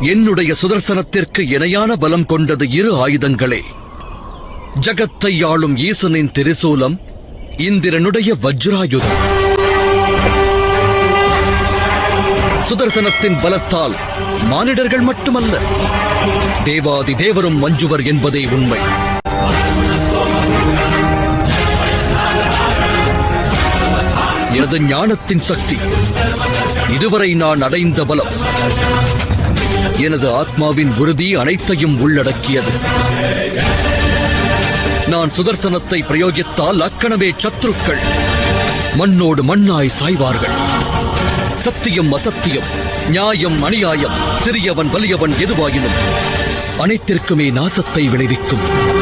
என்னுடைய சுதர்சனத்திற்கு இணையான பலம் கொண்டது இரு ஆயுதங்களே. ஜகத்தை ஆளும் ஈசனின் திரிசூலம் இந்திரனுடைய வஜ்ராயுதம். சுதர்சனத்தின் பலத்தால் மானிடர்கள் மட்டுமல்ல தேவாதி தேவரும் மஞ்சுவர் என்பதே உண்மை. எனது ஞானத்தின் சக்தி இதுவரை நான் அடைந்த பலம். எனது ஆத்மாவின் உறுதி அனைத்தையும் உள்ளடக்கியது. நான் சுதர்சனத்தை பிரயோகித்தால் அக்கணமே சத்ருக்கள். மண்ணோடு மண்ணாய் சாய்வார்கள். சத்தியம் அசத்தியம் நியாயம் அநியாயம் சிறியவன் வலியவன் எதுவாயினும் அனைத்திற்குமே நாசத்தை விளைவிக்கும்.